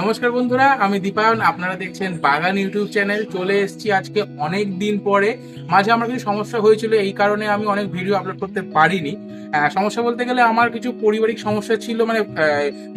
নমস্কার বন্ধুরা, আমি দীপায়ন। আপনারা দেখছেন বাগান ইউটিউব চ্যানেল। চলে এসেছি আজকে অনেক দিন পরে। মাঝে আমার কিছু সমস্যা হয়েছিল, এই কারণে আমি অনেক ভিডিও আপলোড করতে পারিনি। সমস্যা বলতে গেলে আমার কিছু পারিবারিক সমস্যা ছিল মানে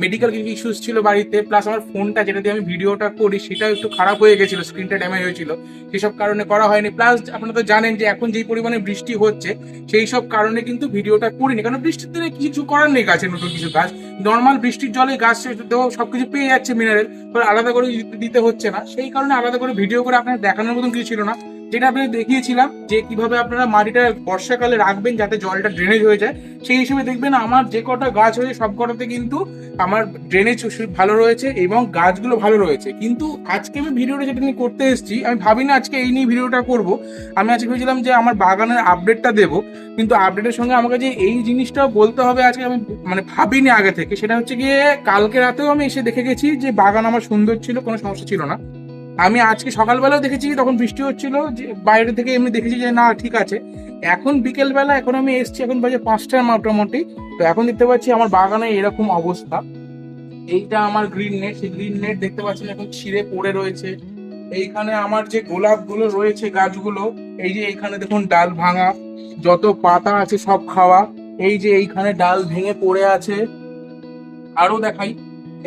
মেডিকেল কিছু ইস্যুস ছিল বাড়িতে প্লাস আমার ফোনটা যেটা দিয়ে আমি ভিডিওটা করি সেটাও একটু খারাপ হয়ে গেছিল স্ক্রিনটা ড্যামেজ হয়েছিল। সেসব কারণে করা হয়নি। প্লাস আপনারা তো জানেন যে এখন যেই পরিমাণে বৃষ্টি হচ্ছে, সেই সব কারণে কিন্তু ভিডিওটা করিনি। কারণ বৃষ্টির দিনে কিছু করার নেই গাছের নতুন কিছু গাছ। নর্মাল বৃষ্টির জলে গাছ তো সবকিছু পেয়ে যাচ্ছে মিনারেল আলাদা করে দিতে- হচ্ছে না। সেই কারণে আলাদা করে ভিডিও করে আপনার দেখানোর মতন কিছু ছিল না। যেটা আপনাদের দেখিয়েছিলাম যে কীভাবে আপনারা মাটিটা বর্ষাকালে রাখবেন যাতে জলটা ড্রেনেজ হয়ে যায়, সেই হিসেবে দেখবেন আমার যে কটা গাছ হয়েছে সব কটাতে কিন্তু আমার ড্রেনেজ ভালো রয়েছে এবং গাছগুলো ভালো রয়েছে। কিন্তু আজকে আমি ভিডিওটা যেটা নিয়ে করতে এসেছি, আমি ভাবিনি আজকে এই নিয়ে ভিডিওটা করব। আমি আজকে ভেবেছিলাম যে আমার বাগানের আপডেটটা দেবো, কিন্তু আপডেটের সঙ্গে আমাকে যে এই জিনিসটাও বলতে হবে আজকে আমি মানে ভাবিনি আগে থেকে, সেটা হচ্ছে গিয়ে কালকে রাতেও আমি এসে দেখে গেছি যে বাগান আমার সুন্দর ছিল, কোনো সমস্যা ছিল না। আমি আজকে সকালবেলাও দেখেছি তখন বৃষ্টি হচ্ছিল, যে বাইরে থেকে এমনি দেখেছি যে না, ঠিক আছে। এখন বিকেলবেলা, এখন আমি এসছি এখন বাজে পাঁচটার মোটামুটি। তো এখন দেখতে পাচ্ছি আমার বাগানে এরকম অবস্থা। এইটা আমার গ্রিন নেট সেই গ্রিন নেট দেখতে পাচ্ছেন এখন ছিঁড়ে পড়ে রয়েছে। এইখানে আমার যে গোলাপগুলো রয়েছে গাছগুলো, এই যে এইখানে দেখুন ডাল ভাঙা, যত পাতা আছে সব খাওয়া, এই যে এইখানে ডাল ভেঙে পড়ে আছে। আরও দেখাই,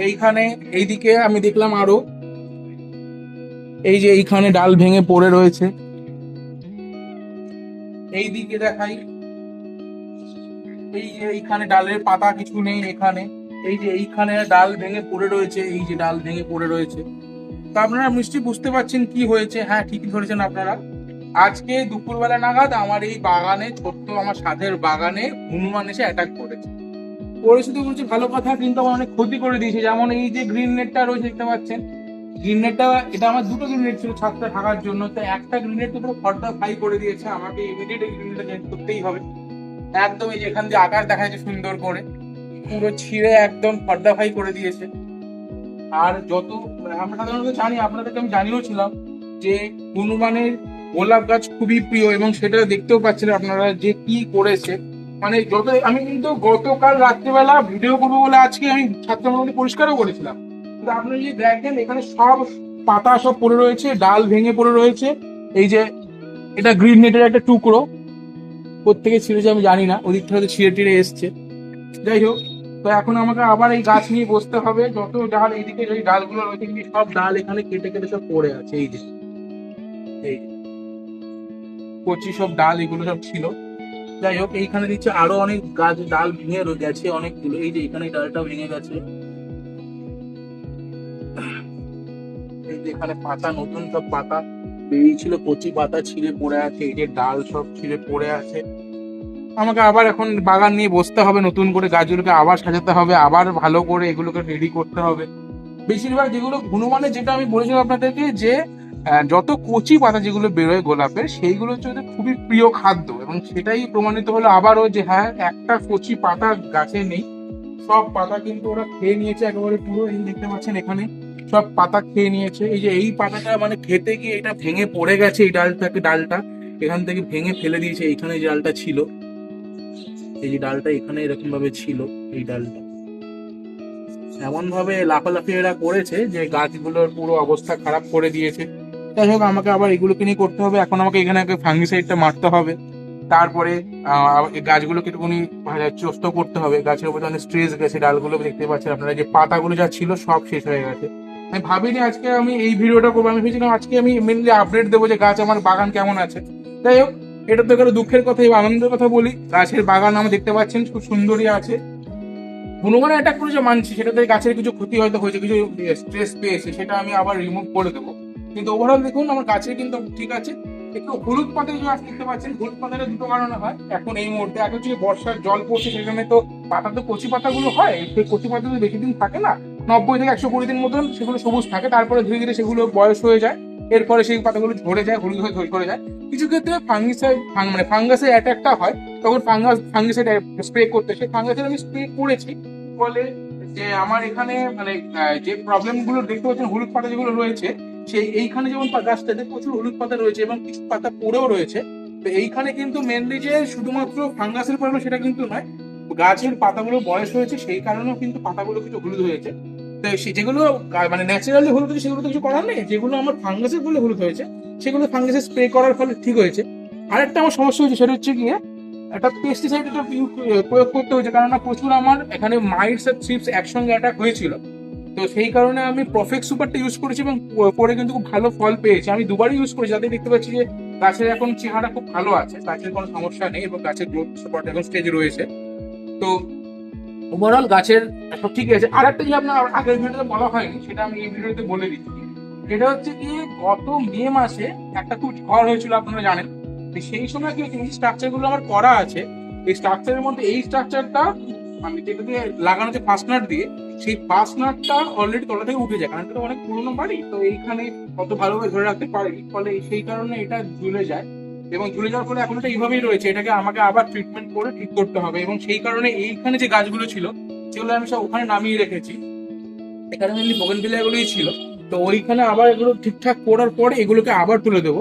এইখানে এইদিকে আমি দেখলাম আরও এই যে এইখানে ডাল ভেঙে পড়ে রয়েছে। এই দিকে দেখাই। এই যে এইখানে ডালের পাতা কিছু নেই এখানে। এই যে এইখানে ডাল ভেঙে পড়ে রয়েছে, এই যে ডাল ভেঙে পড়ে রয়েছে। তো আপনারা নিশ্চয়ই বুঝতে পারছেন কি হয়েছে। হ্যাঁ ঠিকই ধরেছেন আপনারা। আজকে দুপুরবেলা নাগাদ আমার এই বাগানে, ছোট্ট আমার সাথের বাগানে হনুমান এসে অ্যাটাক করেছে। করেছে তো বলছি ভালো কথা, কিন্তু আমার অনেক ক্ষতি করে দিয়েছে। যেমন এই যে গ্রিন নেটটা রয়েছে, দেখতে পাচ্ছেন। গ্রিন নেটটা এটা আমার দুটো গ্রিন ছিল ছাদটা থাকার জন্য। তো একটা গ্রিন নেট তো পুরো ফর্দা ফাই করে দিয়েছে। আমাকে ইমিডিয়েট এই চেঞ্জ করতেই হবে। একদম এই যে এখান দিয়ে আকাশ দেখা যাচ্ছে সুন্দর করে। পুরো ছিঁড়ে একদম ফর্দা ফাই করে দিয়েছে। আর যত, আমরা সাধারণত জানি, আপনাদেরকে আমি জানিয়েও ছিলাম যে হনুমানের গোলাপ গাছ খুবই প্রিয় এবং সেটা দেখতেও পাচ্ছেন আপনারা যে কি করেছে। মানে যত, আমি কিন্তু গতকাল রাত্রিবেলা ভিডিও করব বলে আজকে আমি ছাত্র মোটামুটি পরিষ্কারও করেছিলাম আপনি যদি দেখেন, এখানে সব পাতা সব পড়ে রয়েছে, ডাল ভেঙে পড়ে রয়েছে। এই যে, এটা গ্রিন নেটের একটা টুকরো। কোথেকে ছিঁড়েছে আমি জানি না, ওদিক থেকে ছিঁড়ে টিড়ে এসছে। যাই হোক, তো এখন আমাকে আবার এই গাছ নিয়ে বসতে হবে। যত ডাল এইদিকে যে ডালগুলো রয়েছে সব ডাল এখানে কেটে কেটে সব পড়ে আছে, এই যে। এই কচি সব ডাল এগুলো সব ছিল। যাই হোক, এইখানে দিচ্ছে আরও অনেক গাছ, ডাল ভেঙে গেছে অনেকগুলো। এই যে, এখানে ডালটা ভেঙে গেছে। এই যে এখানে পাতা, নতুন সব পাতা বেরিয়েছিল কচি পাতা ছিঁড়ে পড়ে আছে, এই যে ডাল সব ছিঁড়ে পড়ে আছে। আমাকে আবার এখন বাগান নিয়ে বসতে হবে, নতুন করে গাছগুলোকে আবার সাজাতে হবে, আবার ভালো করে এগুলোকে রেডি করতে হবে। বেশিরভাগ যেগুলো হনুমানের যেটা আমি বলেছিলাম আপনাদেরকে যে যত কচি পাতা যেগুলো বেরোয় গোলাপের, সেইগুলো হচ্ছে ওদের খুবই প্রিয় খাদ্য এবং সেটাই প্রমাণিত হলো আবারও যে হ্যাঁ একটা কচি পাতা গাছে নেই, সব পাতা কিন্তু ওরা খেয়ে নিয়েছে, একেবারে পুরো, এই দেখতে পাচ্ছেন এখানে। সব পাতা খেয়ে নিয়েছে। এই যে এই পাতাটা মানে খেতে গিয়ে এটা ভেঙে পড়ে গেছে এই ডালটাকে ডালটা। এখান থেকে ভেঙে ফেলে দিয়েছে, এইখানে যে ডালটা ছিল। এই যে ডালটা এখানে এরকম ভাবে ছিল, এই ডালটা। এমন ভাবে লাফালাফি এরা করেছে যে গাছগুলোর পুরো অবস্থা খারাপ করে দিয়েছে। যাই হোক, আমাকে আবার এগুলোকে নিয়ে করতে হবে। এখন আমাকে এখানে ফাঙ্গিসাইডটা মারতে হবে। তারপরে গাছগুলোকে একটুখানি চস্ত করতে হবে। গাছের উপর অনেক স্ট্রেস গেছে, ডালগুলো দেখতে পাচ্ছেন আপনারা, যে পাতাগুলো যা ছিল সব শেষ হয়ে গেছে। আমি ভাবিনি আজকে আমি এই ভিডিওটা করব। আমি ভেবেছিলাম আজকে আমি মেনলি আপডেট দেবো যে গাছ আমার বাগান কেমন আছে। যাই হোক, এটা তো গেলো দুঃখের কথা এবং আনন্দের কথা বলি। গাছের বাগান আমরা দেখতে পাচ্ছেন, খুব সুন্দরই আছে। হনুমান অ্যাটাক করেছে মানছি, সেটাতে গাছের কিছু ক্ষতি হয়তো হয়েছে, কিছু স্ট্রেস পেয়েছে, সেটা আমি আবার রিমুভ করে দেবো। কিন্তু ওভারঅল দেখুন, আমার গাছের কিন্তু ঠিক আছে। একটু হলুদ পাতা যে গাছ দেখতে পাচ্ছেন, হলুদ পাতাটা দুটো কারণে হয়। এখন এই মুহূর্তে, এখন হচ্ছে বর্ষার জল পড়ছে সেখানে তো পাতা তো কচি পাতাগুলো হয়, সেই কচি পাতা তো বেশি দিন থাকে না। নব্বই থেকে একশো কুড়ি দিন মতন সেগুলো সবুজ থাকে, তারপরে ধীরে ধীরে সেগুলো বয়স হয়ে যায়, এরপরে সেই পাতাগুলো ঝরে যায়, হলুদ হয়ে ঝরে যায়। কিছু ক্ষেত্রে ফাঙ্গিসাইড মানে ফাঙ্গাসের অ্যাটাকটা হয়, তখন ফাঙ্গাস ফাঙ্গিসাইড স্প্রে করতে, সেই ফাঙ্গাসের আমি স্প্রে করেছি, ফলে যে আমার এখানে মানে যে প্রবলেমগুলো দেখতে পাচ্ছেন, হলুদ পাতা যেগুলো রয়েছে, সেই এইখানে যেমন গাছটাতে প্রচুর হলুদ পাতা রয়েছে এবং কিছু পাতা পড়েও রয়েছে, তো এইখানে কিন্তু মেনলি যে শুধুমাত্র ফাঙ্গাসের কারণে সেটা কিন্তু নয়, গাছের পাতাগুলো বয়স হয়েছে, সেই কারণেও কিন্তু পাতাগুলো কিছু হলুদ হয়েছে। যেগুলো মানে ন্যাচারালি হলুদ হয়েছে, সেগুলো তো কিছু করার নেই। যেগুলো আমার ফাঙ্গাসের ফলে হলুদ হয়েছে, সেগুলো ফাঙ্গাসের স্প্রে করার ফলে ঠিক হয়েছে। আরেকটা আমার সমস্যা হয়েছে, সেটা হচ্ছে গিয়ে একটা পেস্টিসাইড একটা প্রয়োগ করতে হয়েছে কারণ না প্রচুর আমার এখানে মাইটস আর থ্রিপস একসঙ্গে অ্যাটাক হয়েছিল। তো সেই কারণে আমি প্রফেক্ট সুপারটা ইউজ করেছি এবং পরে কিন্তু খুব ভালো ফল পেয়েছি। আমি দুবারই ইউজ করেছি, যাতে দেখতে পাচ্ছি যে গাছের এখন চেহারা খুব ভালো আছে, গাছের কোনো সমস্যা নেই এবং গাছের গ্রোথ সুপার এখন স্টেজে রয়েছে। তো ওভারঅল গাছের সব ঠিক আছে। আর একটা যে আপনার আগের ভিডিওতে বলা হয়নি, সেটা আমি এই ভিডিওতে বলে দিচ্ছি। এটা হচ্ছে কি, গত মে মাসে একটা খুব ঝড় হয়েছিল, আপনারা জানেন। সেই সময় কি এই স্ট্রাকচারগুলো আমার করা আছে, এই স্ট্রাকচারের মধ্যে এই স্ট্রাকচারটা আমি যেটা দিয়ে লাগানো আছে ফার্স্ট নাট দিয়ে, সেই ফার্স্ট নাটটা অলরেডি তলা থেকে উঠে যায়। কারণ এটা অনেক পুরোনো বাড়ি, তো এইখানে অত ভালোভাবে ধরে রাখতে পারেনি। ফলে সেই কারণে এটা ঝুলে যায়। এবং ঝুলে যাওয়ার ফলে এখন এটা এইভাবেই রয়েছে। এটাকে আমাকে আবার ট্রিটমেন্ট করে ঠিক করতে হবে এবং সেই কারণে এইখানে যে গাছগুলো ছিল, সেগুলো আমি সব ওখানে নামিয়ে রেখেছি। এখানে মেনলি বগেন এগুলোই ছিল। তো ওইখানে আবার এগুলো ঠিকঠাক করার পরে এগুলোকে আবার তুলে দেবো।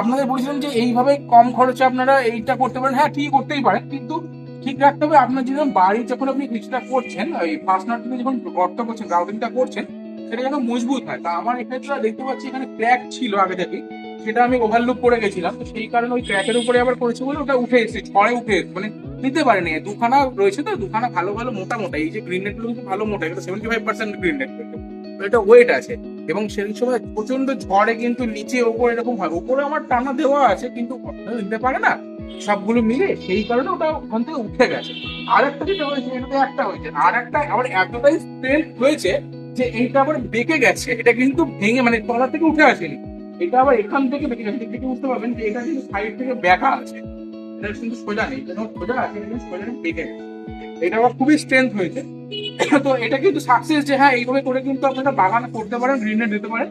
আপনাদের বলেছিলাম যে এইভাবে কম খরচে আপনারা এইটা করতে পারেন। হ্যাঁ ঠিক করতেই পারেন, কিন্তু ঠিক রাখতে হবে। আপনার যেরকম বাড়ি যখন আপনি কিছুটা করছেন, ওই ফার্স্ট থেকে যখন গর্ত করছেন গ্রাউন্ডিংটা করছেন, সেটা যেন মজবুত হয়। তা আমার এক্ষেত্রে দেখতে পাচ্ছি, এখানে ক্র্যাক ছিল আগে থেকে সেটা আমি ওভারলুক করে গেছিলাম। তো সেই কারণে ওই ক্র্যাকের উপরে আবার করেছি বলে ওটা উঠে এসেছে ছড়ে উঠে মানে নিতে পারেনি। দুখানা রয়েছে তো, দুখানা ভালো ভালো মোটা মোটা। এই যে গ্রিন নেটগুলো কিন্তু ভালো মোটা, এটা seventy five percent green net এটা ওয়েট আছে। এবং সেই সময় প্রচণ্ড ঝড়ে কিন্তু নিচে ওপরে এরকম হয়। ওপরে আমার টানা দেওয়া আছে, কিন্তু নিতে পারে না। সবগুলো মিলে সেই কারণে ওটা ওখান থেকে উঠে গেছে। আর একটা যেটা হয়েছে, এটাতে একটা হয়েছে। আর একটা আবার এতটাই স্ট্রেন্থ হয়েছে যে এইটা আবার বেঁকে গেছে। এটা কিন্তু ভেঙে মানে তলা থেকে উঠে আসেনি। এটা আবার এখান থেকে দেখে বুঝতে পারবেন যে এটা কিন্তু সাইড থেকে বেঁকা আছে। এটা কিন্তু সোজা নেই। সোজা আছে কিন্তু সোজা বেঁকে এটা খুবই স্ট্রেংথ হয়েছে। তো এটা কিন্তু সাকসেস যে হ্যাঁ এইভাবে করে কিন্তু আপনারা বাগান করতে পারেন গ্রিনে দিতে পারেন।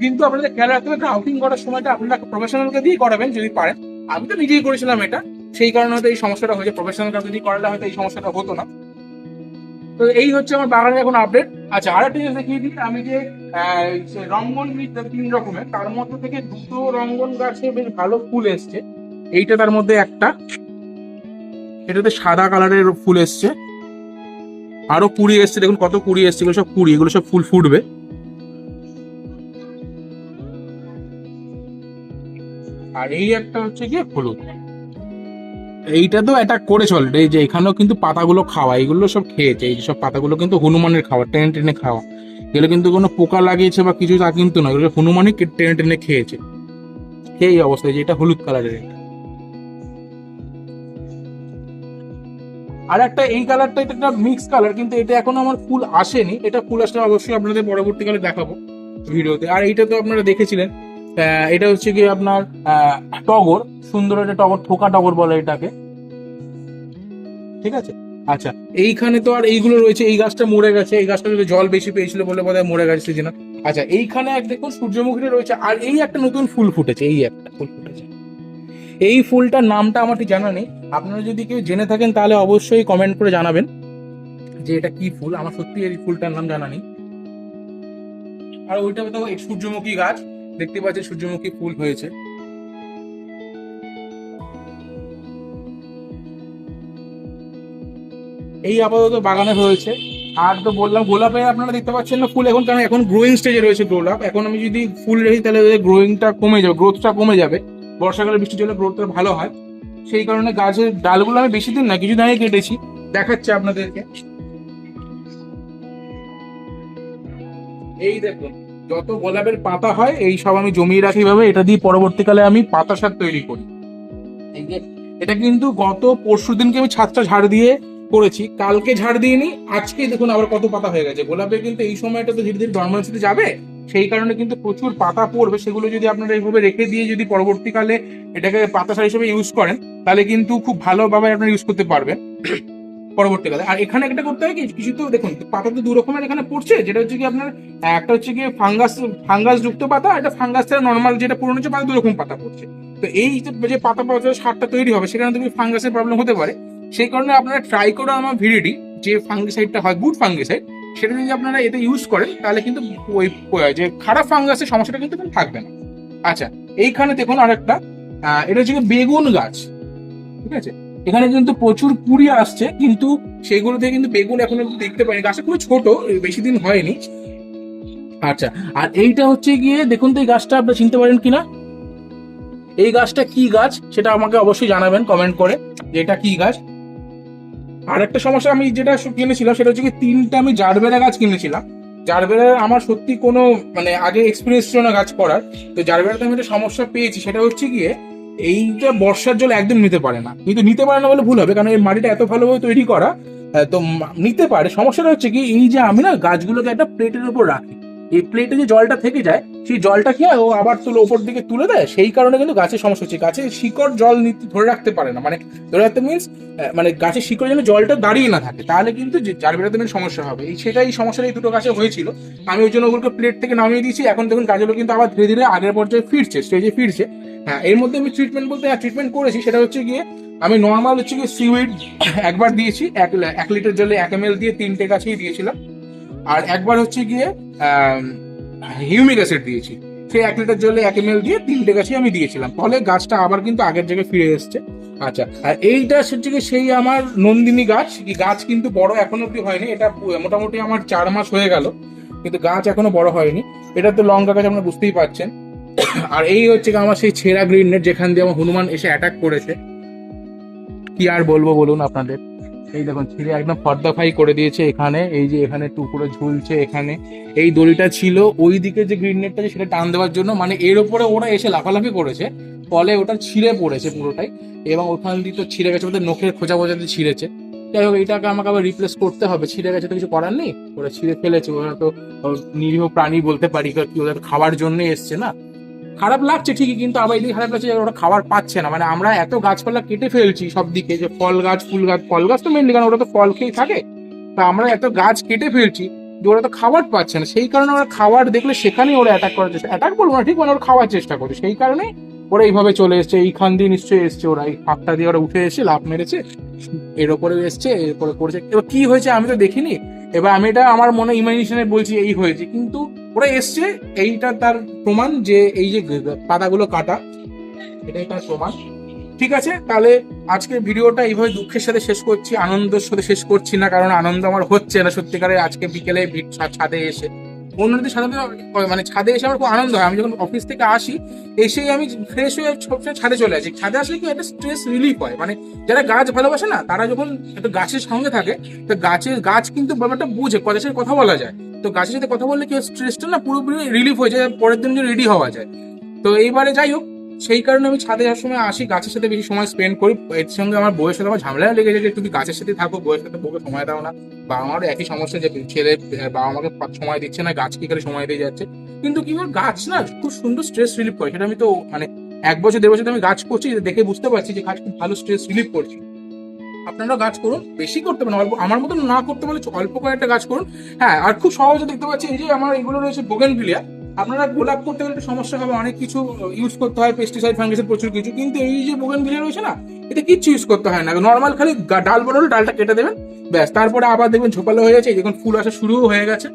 কিন্তু আপনাদের খেয়াল রাখতে হবে গ্রাউন্ডিং করার সময়টা আপনারা প্রফেশনালকে দিয়ে করাবেন যদি পারেন। আমি তো নিজেই করেছিলাম এটা। সেই কারণে হয়তো এই সমস্যাটা হয়েছে। প্রফেশনাল কাউকে দিয়ে করালে হয়তো এই সমস্যাটা হতো না। তো এই হচ্ছে আমার বাগানের এখন আপডেট আচ্ছা আর একটা জিনিস দেখিয়ে দিই। আমি যে রঙ্গন বীজ তিন রকমের, তার মধ্যে থেকে দুটো রঙ্গন গাছে বেশ ভালো ফুল এসছে। এইটা তার মধ্যে একটা। এটাতে সাদা কালারের ফুল এসছে। আরও কুড়ি এসছে, দেখুন কত কুড়ি এসছে, এগুলো সব কুড়ি, এগুলো সব ফুল ফুটবে। আর এই একটা হচ্ছে গিয়ে হলুদ। এইটা তো অ্যাটাক করে চলে এই যে এখানেও কিন্তু পাতাগুলো খাওয়া, এইগুলো সব খেয়েছে, এই সব পাতাগুলো কিন্তু হনুমানের খাওয়া, টেনে টেনে খাওয়া। এগুলো কিন্তু কোনো পোকা লাগিয়েছে বা কিছু, তা কিন্তু নয়, এগুলো হনুমানই টেনে টেনে খেয়েছে। খেয়ে এই অবস্থায় যে এটা হলুদ কালারের এটা। আর একটা, এই কালারটা এটা একটা মিক্স কালার কিন্তু এটা এখনও আমার ফুল আসেনি, এটা ফুল আসলে অবশ্যই আপনাদের পরবর্তীকালে দেখাবো ভিডিওতে। আর এইটা তো আপনারা দেখেছিলেন এটা হচ্ছে কি আপনার টগর, সুন্দর একটা টগর, থোকা টগর বলে এটাকে। ঠিক আছে? আচ্ছা এইখানে তো আর এইগুলো রয়েছে, এই গাছটা মরে গেছে, এই গাছটা জল বেশি পেয়েছিল বলে বোধহয় মরে গেছে সেজন্য। আচ্ছা এইখানে এক দেখুন সূর্যমুখীটা রয়েছে, আর এই একটা নতুন ফুল ফুটেছে, এই একটা ফুল ফুটেছে। এই ফুলটার নামটা আমার ঠিক জানা নেই। আপনারা যদি কেউ জেনে থাকেন, তাহলে অবশ্যই কমেন্ট করে জানাবেন যে এটা কি ফুল। আমার সত্যি এই ফুলটার নাম জানা নেই। আর ওইটা তো সূর্যমুখী গাছ। দেখতে পাচ্ছেন সূর্যমুখী ফুল হয়েছে। এই আপাতত বাগানে হয়েছে আর তো বললাম গোলাপে আপনারা দেখতে পাচ্ছেন না ফুল এখন, কারণ এখন গ্রোয়িং স্টেজে রয়েছে গোলাপ। এখন আমি যদি ফুল রেখি, তাহলে গ্রোয়িংটা কমে যাবে গ্রোথটা কমে যাবে। বর্ষাকালে বৃষ্টি জলে গ্রোথটা ভালো হয়। সেই কারণে গাছের ডালগুলো আমি বেশি দিন না কিছু দাঁড়িয়ে কেটেছি। দেখাচ্ছে আপনাদেরকে। এই দেখুন যত গোলাপের পাতা হয়, এই সব আমি জমিয়ে রাখি ভাবে এটা দিয়ে পরবর্তীকালে আমি পাতা সার তৈরি করি। এটা কিন্তু গত পরশু দিনকে আমি ছাদটা ঝাড় দিয়ে করেছি। কালকে ঝাড় দিইনি আজকে দেখুন আবার কত পাতা হয়ে গেছে। গোলাপে কিন্তু এই সময়টা তো ধীরে ধীরে ডরমেন্সিতে যাবে। সেই কারণে কিন্তু প্রচুর পাতা পড়বে। সেগুলো যদি আপনারা এইভাবে রেখে দিয়ে যদি পরবর্তীকালে এটাকে পাতা সার হিসেবে ইউজ করেন, তাহলে কিন্তু খুব ভালোভাবে আপনারা ইউজ করতে পারবেন। পরবর্তীকালে আর এখানে একটা করতে হয় কি, কিছু তো দেখুন, পাতা তো দু রকমের এখানে পড়ছে, যেটা হচ্ছে কি আপনার একটা হচ্ছে কি ফাঙ্গাস ফাঙ্গাস যুক্ত পাতা একটা ফাঙ্গাস ছাড়া নর্মাল যেটা পুরনো হচ্ছে পাতা দু রকম পাতা পড়ছে। তো এই যে- পাতা পাতা সারটা তৈরি হবে, সেখানে তুমি ফাঙ্গাসের প্রবলেম হতে পারে। সেই কারণে আপনারা ট্রাই করো আমার ভিডিডি যে ফাঙ্গিসাইডটা হয় গুড ফাঙ্গিসাইড সেটা যদি আপনারা এতে ইউজ করেন, তাহলে কিন্তু ওই যে খারাপ ফাঙ্গাসের সমস্যাটা কিন্তু কোনো থাকবে না। আচ্ছা এইখানে দেখুন আরেকটা এটা হচ্ছে বেগুন গাছ, ঠিক আছে? এখানে কিন্তু প্রচুর কুড়ি আসছে, কিন্তু সেগুলো থেকে কিন্তু বেগুন এখন দেখতে পাইনি। গাছটা খুবই ছোট, বেশি দিন হয়নি। আচ্ছা আর এইটা হচ্ছে গিয়ে দেখুন তো এই গাছটা আপনি চিনতে পারেন কিনা? এই গাছটা কি গাছ সেটা আমাকে অবশ্যই জানাবেন কমেন্ট করে যে এটা কি গাছ। আর একটা সমস্যা আমি যেটা কিনেছিলাম সেটা হচ্ছে কি তিনটা আমি জারবেরা গাছ কিনেছিলাম। জারবেরা আমার সত্যি কোনো মানে আগে এক্সপিরিয়েন্স ছিল না গাছ করার। তো জারবেরাতে আমি একটা সমস্যা পেয়েছি, সেটা হচ্ছে গিয়ে এইটা বর্ষার জল একদম নিতে পারে না। কিন্তু নিতে পারে না বলে ভুল হবে, কারণ এই মাটিটা এত ভালোভাবে তৈরি করা তো নিতে পারে। সমস্যাটা হচ্ছে কি, এই যে আমি না গাছগুলোকে একটা প্লেটের উপর রাখি, এই প্লেটে যে জলটা থেকে যায়, সেই জলটা খেয়ে ও আবার তুলে ওপর দিকে তুলে দেয়? সেই কারণে কিন্তু গাছের সমস্যা হচ্ছে। গাছের শিকড় জল নিতে ধরে রাখতে পারে না। মানে ধরে রাখতে মিনস মানে গাছের শিকড় যেন জলটা দাঁড়িয়ে না থাকে। তাহলে কিন্তু যে জারবেরাতে মেন সমস্যা হবে। এই সেটাই সমস্যাটা এই দুটো গাছে হয়েছিল। আমি ওই জন্য ওগুলোকে প্লেট থেকে নামিয়ে দিয়েছি। এখন দেখুন গাছগুলো কিন্তু আবার ধীরে ধীরে আগের পর্যায়ে ফিরছে স্টেজে ফিরছে। হ্যাঁ এর মধ্যে আমি ট্রিটমেন্ট বলতে হ্যাঁ ট্রিটমেন্ট করেছি, সেটা হচ্ছে গিয়ে আমি নর্মাল হচ্ছে গিয়ে সিউইড একবার দিয়েছি, এক এক লিটার জলে এক এম দিয়ে তিনটে গাছেই দিয়েছিলাম। আর একবার হচ্ছে গিয়ে হিউমিক অ্যাসিড দিয়েছি। সেই এক লিটার জলে এক এম দিয়ে তিনটে গাছই আমি দিয়েছিলাম। ফলে গাছটা আবার কিন্তু আগের জায়গায় ফিরে এসছে। আচ্ছা আর এইটা হচ্ছে গিয়ে সেই আমার নন্দিনী গাছ। গাছ কিন্তু বড় এখনও অব্দি হয়নি। এটা মোটামুটি আমার চার মাস হয়ে গেল। কিন্তু গাছ এখনও বড় হয়নি। এটা তো লঙ্কা গাছ আপনারা বুঝতেই পারছেন। আর এই হচ্ছে আমার সেই ছেঁড়া গ্রিন নেট যেখান দিয়ে আমার হনুমান এসে অ্যাটাক করেছে। কি আর বলব বলুন আপনাদের? এই দেখুন, ছিঁড়ে একদম ফর্দাফাই করে দিয়েছে এখানে। এই যে এখানে টুকরো ঝুলছে এখানে। এই দড়িটা ছিল ওই দিকে যে গ্রিন নেটটা সেটা টান দেওয়ার জন্য মানে এর ওপরে ওরা এসে লাফালাফি করেছে। ফলে ওটা ছিঁড়ে পড়েছে পুরোটাই। এবং ওখান দিয়ে তো ছিঁড়ে গেছে ওদের নখের খোঁজা বোঝাতে ছিঁড়েছে। যাই হোক এটাকে আমাকে আবার রিপ্লেস করতে হবে। ছিঁড়ে গেছে তো কিছু করার নেই? ওরা ছিঁড়ে ফেলেছে। ওরা তো নিরীহ প্রাণী বলতে পারি, কি ওদের খাবার জন্য এসছে না? খারাপ লাগছে ঠিকই, কিন্তু আবার এদিকে খারাপ লাগছে ওরা খাবার পাচ্ছে না। মানে আমরা এত গাছপালা কেটে ফেলছি সব দিকে যে ফল গাছ, ফুল গাছ, ফল গাছ তো মেনলি কারণ ওরা তো ফল খেয়ে থাকে। তা আমরা এত গাছ কেটে ফেলছি যে ওরা তো খাবার পাচ্ছে না। সেই কারণে ওরা খাবার দেখলে সেখানেই ওরা অ্যাটাক করার চেষ্টা অ্যাটাক বলব না, ঠিক মানে ওরা খাওয়ার চেষ্টা করে। সেই কারণে ওরা এইভাবে চলে এসছে, এইখান দিয়ে নিশ্চয়ই এসছে ওরা। এই ফাঁকটা দিয়ে ওরা উঠে এসে লাভ মেরেছে, এর ওপরে এসছে এরপরে করেছে। এবার কি হয়েছে আমি তো দেখিনি। এবার আমি এটা আমার মনে ইমাজিনেশনে বলছি, এই হয়েছে। কিন্তু ওরা এসছে, এইটা তার প্রমাণ যে এই যে পাতাগুলো কাটা, এটাই তার প্রমাণ। ঠিক আছে, তাহলে আজকের ভিডিওটা এইভাবে দুঃখের সাথে শেষ করছি, আনন্দের সাথে শেষ করছি না, কারণ আনন্দ আমার হচ্ছে না সত্যিকারে আজকে বিকেলে ছাদে এসে। অন্যদের সাথে মানে ছাদে এসে আমার খুব আনন্দ হয়। আমি যখন অফিস থেকে আসি, এসেই আমি ফ্রেশ হয়ে সবসময় ছাদে চলে আসি। ছাদে আসলে কি একটা স্ট্রেস রিলিফ হয়। মানে যারা গাছ ভালোবাসে না, তারা যখন একটা গাছের সঙ্গে থাকে, তো গাছের গাছ কিন্তু ব্যাপারটা বুঝে, কথা সাথে কথা বলা যায়। তো গাছের সাথে কথা বললে কি স্ট্রেসটা না পুরোপুরি রিলিফ হয়ে যায়, পরের দিন রেডি হওয়া যায়। তো এইবারে যাই হোক সেই কারণে আমি ছাদে যাওয়ার সময় আসি, গাছের সাথে বেশি সময় স্পেন্ড করি। এর সঙ্গে আমার বউয়ের সাথে আমার ঝামেলা লেগে যায় যে, তুমি গাছের সাথে থাকো, বউয়ের সাথে বউকে সময় দাও না। বাবা আমারও একই সমস্যা যে, ছেলে বাবা আমাকে সময় দিচ্ছে না গাছ কি খালি সময় দিয়ে যাচ্ছে। কিন্তু কি বল, গাছ না খুব সুন্দর স্ট্রেস রিলিফ করে। সেটা আমি তো মানে এক বছর, দেড় বছর আমি গাছ করছি দেখে বুঝতে পারছি যে, গাছ খুব ভালো স্ট্রেস রিলিফ করছে। আপনারা গাছ করুন, বেশি করতে পারেন অল্প, আমার মতন না করতে পারলে অল্প কয়েকটা গাছ করুন। হ্যাঁ আর খুব সহজে দেখতে পাচ্ছি, এই যে আমার এগুলো রয়েছে বোগেনভিলিয়া আপনারা গোলাপ করতে গেলে একটু সমস্যা হবে, অনেক কিছু ইউজ করতে হয় পেস্টিসাইড ফাঙ্গিসাইড প্রচুর কিছু। কিন্তু এই যে বোগান ভিলে রয়েছে না, এটা কিচ্ছু ইউজ করতে হয় না। নর্মাল খালি ডাল বড় ডালটা কেটে দেবেন, ব্যাস। তারপরে আবার দেখবেন ঝোপালো হয়ে গেছে দেখুন ফুল আসা শুরুও হয়ে গেছে।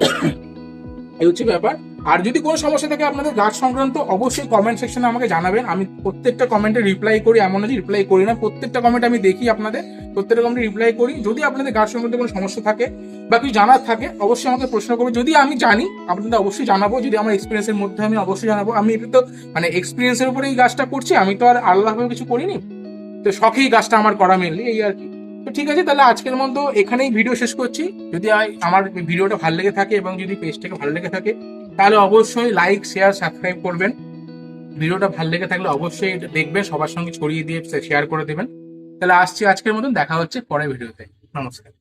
এই হচ্ছে ব্যাপার। আর যদি কোনো সমস্যা থাকে আপনাদের গাছ সংক্রান্ত, অবশ্যই কমেন্ট সেকশনে আমাকে জানাবেন। আমি প্রত্যেকটা কমেন্টে রিপ্লাই করি, এমন না যে রিপ্লাই করি না। প্রত্যেকটা কমেন্ট আমি দেখি আপনাদের, প্রত্যেকটা কমেন্টে রিপ্লাই করি। যদি আপনাদের গাছ সংক্রান্ত কোনো সমস্যা থাকে বা কিছু জানার থাকে, অবশ্যই আমাকে প্রশ্ন করবে যদি আমি জানি, আপনাদের অবশ্যই জানাব। যদি আমার এক্সপিরিয়েন্সের মধ্যে আমি অবশ্যই জানাব। আমি তো মানে এক্সপিরিয়েন্সের উপরে এই গাছটা করছি। আমি তো আর আলাদাভাবে কিছু করিনি। তো শখেই গাছটা আমার করা মেনলি এই আর কি। তো ঠিক আছে, তাহলে আজকের মতো এখানেই ভিডিও শেষ করছি। যদি আমার ভিডিওটা ভালো লেগে থাকে এবং যদি পেজটাকে ভালো লেগে থাকে তাহলে অবশ্যই লাইক শেয়ার সাবস্ক্রাইব করবেন। ভিডিওটা ভালো লেগে থাকলে অবশ্যই দেখবে দেখবেন, সবার সঙ্গে ছড়িয়ে দিয়ে শেয়ার করে দেবেন। তাহলে আসছি আজকের মতন, দেখা হচ্ছে পরের ভিডিওতে। নমস্কার।